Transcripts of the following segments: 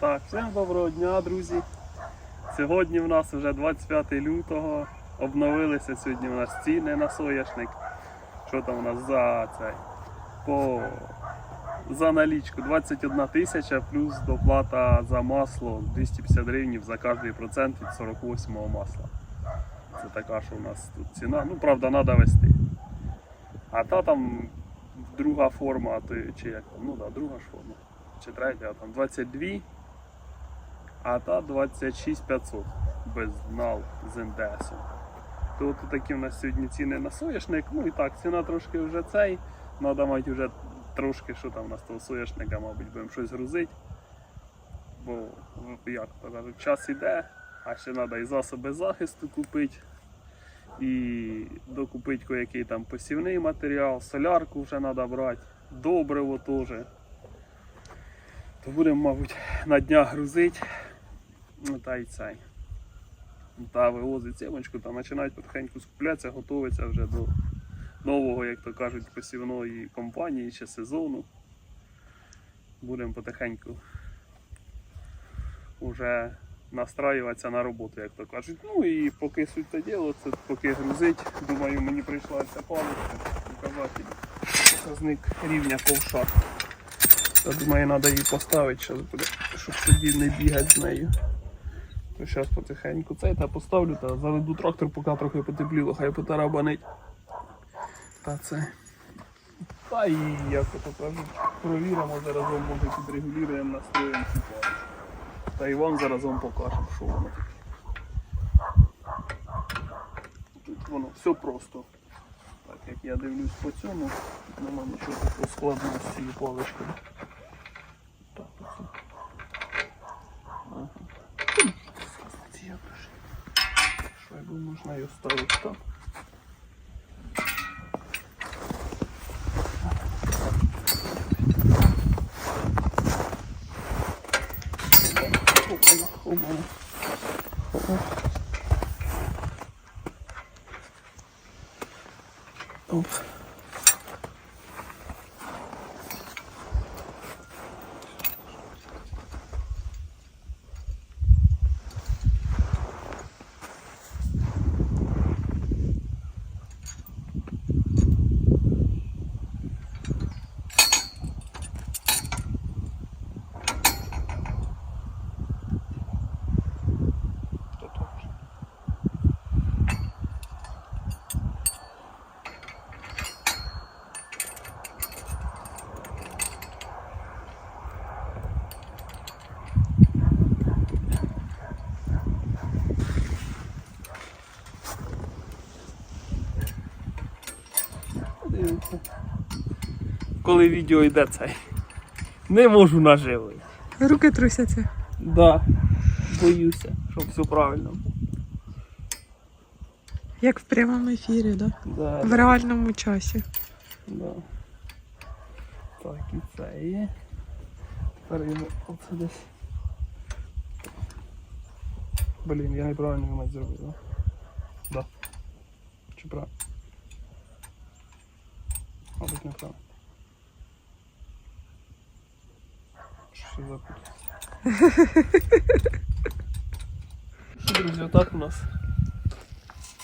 Так, всім доброго дня, друзі. Сьогодні в нас вже 25 лютого. Обновилися сьогодні у нас ціни на соняшник. Що там у нас за цей? По за налічку 21 тисяча плюс доплата за масло 250 гривень за кожний процент від 48 масла. Це така, що у нас тут ціна. Ну, правда, треба вести. А та там друга форма, чи як там, ну да, друга ж форма. Чи третя, а там 22, а та 26 500 без нал з НДС. То от такі в нас сьогодні ціни на соняшник. Ну і так, ціна трошки вже цей. Треба мати вже трошки, що там у нас того соняшника, мабуть, будемо щось грузити. Бо, як то кажуть, час іде, а ще треба і засоби захисту купити, і докупити кое-який там посівний матеріал, солярку вже треба брати, добриво теж. То будемо, мабуть, на днях грузити. Та й цей. Та вивозить сімочку, та починають потихеньку скуплятися, готуватися вже до нового, як то кажуть, посівної компанії чи сезону. Будемо потихеньку вже настраюватися на роботу, як то кажуть. Ну і поки суть це діло, це поки грузить, думаю, мені прийшла ця паличка, показатель, показник рівня ковша. Я думаю, треба її поставити, щоб, собі не бігати з нею. Зараз потихеньку цей та поставлю та заведу трактор, поки трохи потепліло, хай потарабанить. Та це. Та і як то кажуть, провіримо заразом, може підрегулюємо, настроїмо цю пару. Та і вам заразом покажемо, що воно таке. Тут воно все просто. Так як я дивлюсь по цьому, нема нічого такого складного з цією паличкою. Так, оце. Ага. Ці якось. Шайбу ее ставить там. Оп. Коли відео йде цей. Не можу наживити. Руки трусяться. Да. Боюся, щоб все правильно. було. Як в прямому ефірі, да? Да, В реальному часі. да. Так, і це є. Тепер йому оце десь. Блін, я неправильно мать зробив, да? Да. Чи правильно? Мабуть, неправильно. Що запутався? Що, друзі, отак у нас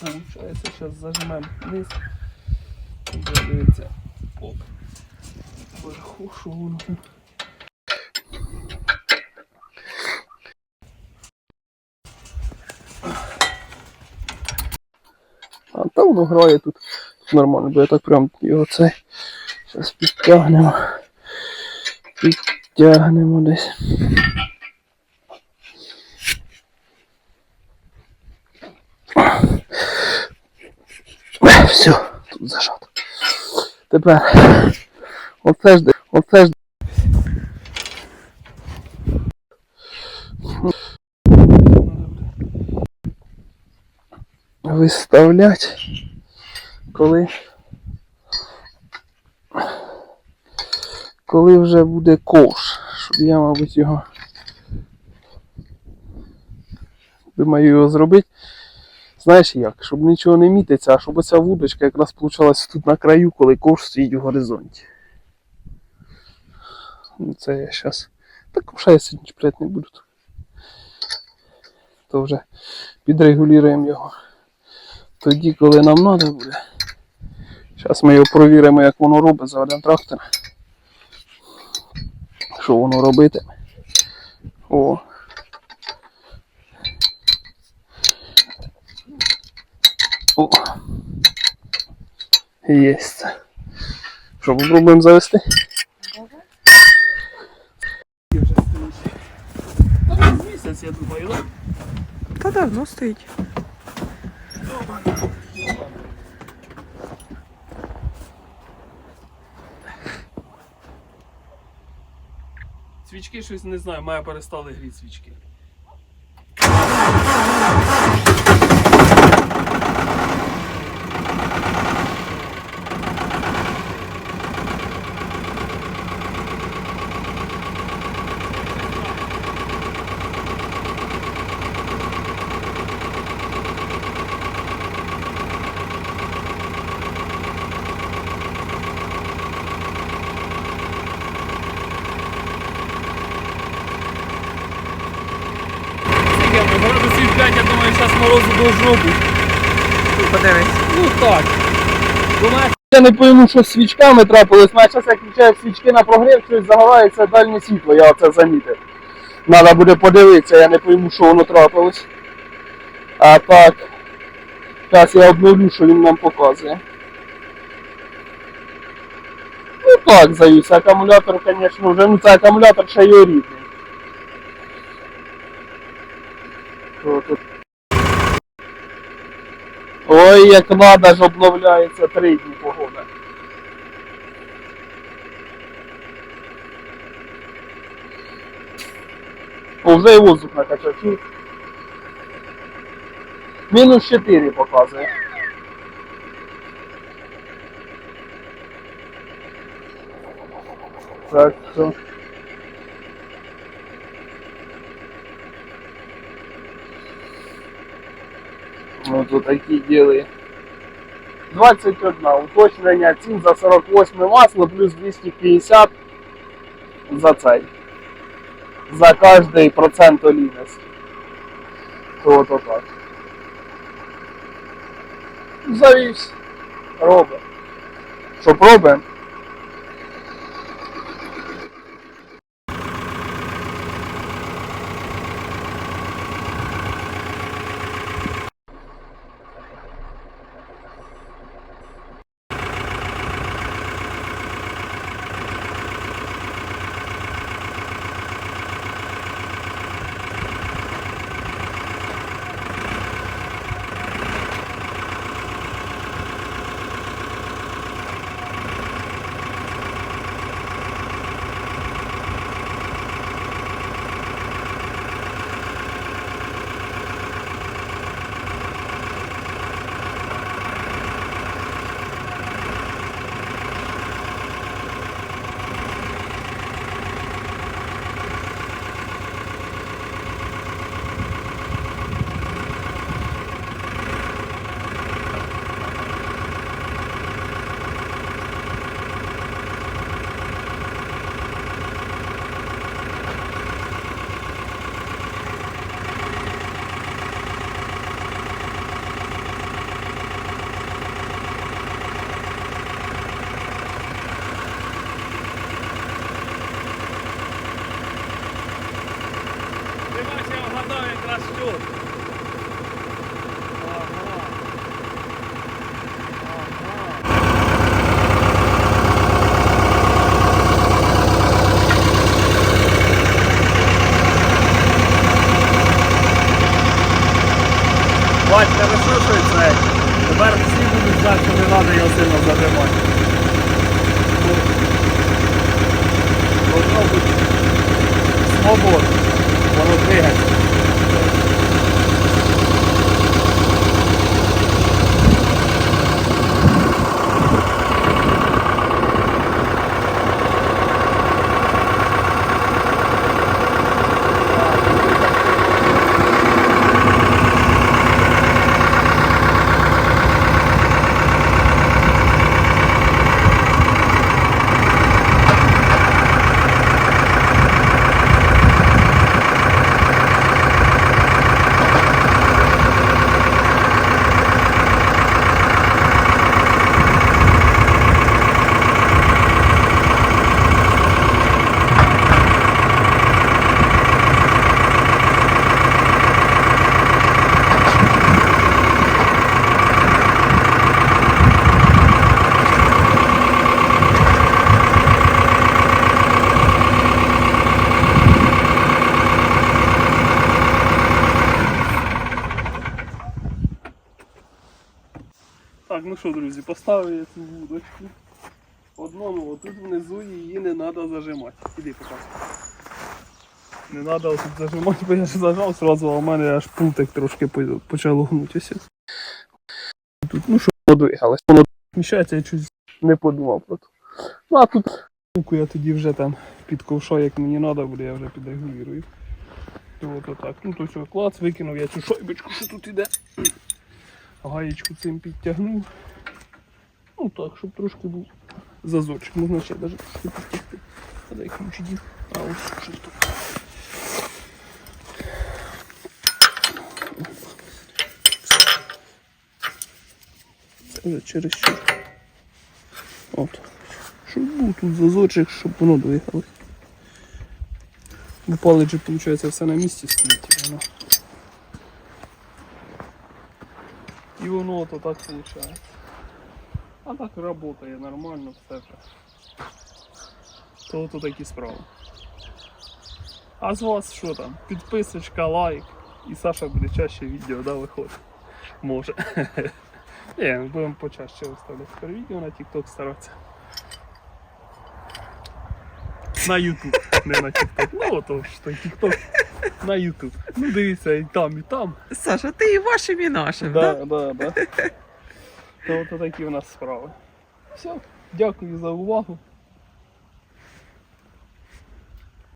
получається. Зараз зажимаємо вниз. Дивіться. Оп. Вверху, там. А там воно грає тут, тут нормально, бо я так прям його це зараз підтягнемо. Підтягнемо десь. Все, тут зажато. Тепер оце ж оце ж виставлять, коли коли вже буде ковш, щоб я, мабуть, його думаю його зробити. Знаєш як? Щоб нічого не мітиться, а щоб оця вудочка якраз получалась тут на краю, коли ковш стоїть у горизонті. Ну, Це я зараз Так вже я сьогодні чіпляти не буду. То вже підрегулюємо його. Тоді, коли нам треба буде. Зараз ми його провіримо, як воно робить, заведемо трактор. Що воно робитиме. О. О. Єсть. Що, попробуємо завести? Місяць, я думаю, да? Та давно стоїть. Свічки щось не знаю, має перестали гріти свічки. Скільки ми градусів 5, я думаю, зараз морозу должно бути. Подивись. Ну так. Думаю, Я не пойму, що з свічками трапилось. Значить, зараз я включаю свічки на прогрів, щось загорається дальнє світло, я оце замітив. Треба буде подивитися, я не пойму, що воно трапилось. А так. Зараз я обновлю, що він нам показує. Ну так, завіс. Акумулятор, звісно, вже, ну це акумулятор ще його рідний. Що тут? Ой, як надо ж обновляється три дні погода. О, вже і воздух накачав. чуєш? Мінус 4 показує. Так що. Вот вот такі діли. 21. Уточнення цін за 48 масло плюс 250 за цей. За кожний процент олійності. То от так. Завівся. Робимо. Що пробуємо? Що, друзі, поставив я цю вудочку. Одному, отут внизу її не треба зажимати. Іди показуй. Не треба тут зажимати, бо я ж зажав сразу, а в мене аж пултик трошки по- почало гнутися. Тут, ну що, воно двигалось. Воно вміщається, я щось не подумав про це. Ну а тут я тоді вже там під ковша, як мені треба буде, я вже підрегулюю. То от отак. Ну то що, клац, викинув я цю шайбочку, що тут іде. Гаєчку цим підтягнув. Ну так, щоб трошки був зазорчик. Можна ще навіть трошки підтягти. А дай ключ дів. А ось щось тут. Це вже через що. От. Щоб був тут зазорчик, щоб воно двигалось. Бо палець же, виходить, все на місці стоїть. І воно то так виходить. А так працює нормально, все вже. То то такі справи. А з вас що там? Підписочка, лайк. І Саша буде чаще відео, да, виходить. Може. Ми будемо почаще виставляти тепер відео на TikTok старатися. На YouTube, не на TikTok. Ну ото ж TikTok на YouTube. Ну дивіться, і там, і там. Саша, ти і вашим, і нашим, да? Да, да, да. То то такі у нас справи. Все, дякую за увагу.